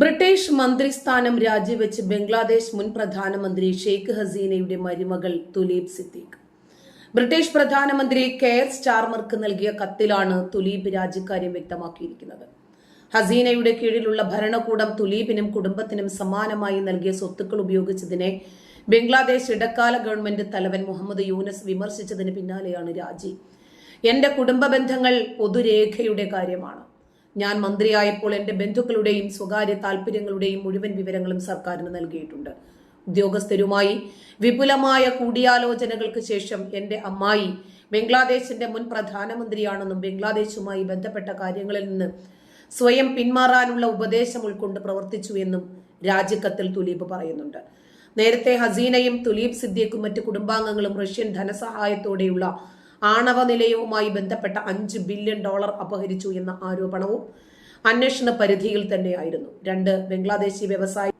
British മന്ത്രിസ്ഥാനം രാജിവെച്ച് ബംഗ്ലാദേശ് മുൻ പ്രധാനമന്ത്രി ഷെയ്ഖ് ഹസീനയുടെ മരുമകൾ തുലീബ് സിദ്ദീഖ്. ബ്രിട്ടീഷ് പ്രധാനമന്ത്രി കെയർ സ്റ്റാർമർക്ക് നൽകിയ കത്തിലാണ് തുലീബ് രാജിക്കാര്യം വ്യക്തമാക്കിയിരിക്കുന്നത്. ഹസീനയുടെ കീഴിലുള്ള ഭരണകൂടം തുലീബിനും കുടുംബത്തിനും സമാനമായി നൽകിയ സ്വത്തുക്കൾ ഉപയോഗിച്ചതിനെ ബംഗ്ലാദേശ് ഇടക്കാല ഗവൺമെന്റ് തലവൻ മുഹമ്മദ് യൂനസ് വിമർശിച്ചതിന് പിന്നാലെയാണ് രാജി. എന്റെ കുടുംബ ബന്ധങ്ങൾ പൊതുരേഖയുടെ കാര്യമാണ്. ഞാൻ മന്ത്രിയായപ്പോൾ എന്റെ ബന്ധുക്കളുടെയും സ്വകാര്യ താല്പര്യങ്ങളുടെയും മുഴുവൻ വിവരങ്ങളും സർക്കാരിന് നൽകിയിട്ടുണ്ട്. ഉദ്യോഗസ്ഥരുമായി വിപുലമായ കൂടിയാലോചനകൾക്ക് ശേഷം എന്റെ അമ്മായി ബംഗ്ലാദേശിന്റെ മുൻ പ്രധാനമന്ത്രിയാണെന്നും ബംഗ്ലാദേശുമായി ബന്ധപ്പെട്ട കാര്യങ്ങളിൽ നിന്ന് സ്വയം പിന്മാറാനുള്ള ഉപദേശം ഉൾക്കൊണ്ട് പ്രവർത്തിച്ചു എന്നും രാജിക്കത്തിൽ തുലീപ് പറയുന്നുണ്ട്. നേരത്തെ ഹസീനയും തുലീപ് സിദ്ദീഖും മറ്റ് കുടുംബാംഗങ്ങളും റഷ്യൻ ധനസഹായത്തോടെയുള്ള ആണവ നിലയവുമായി ബന്ധപ്പെട്ട അഞ്ച് ബില്യൺ ഡോളർ അപഹരിച്ചു എന്ന ആരോപണവും അന്വേഷണ പരിധിയിൽ തന്നെയായിരുന്നു. രണ്ട് ബംഗ്ലാദേശി വ്യവസായി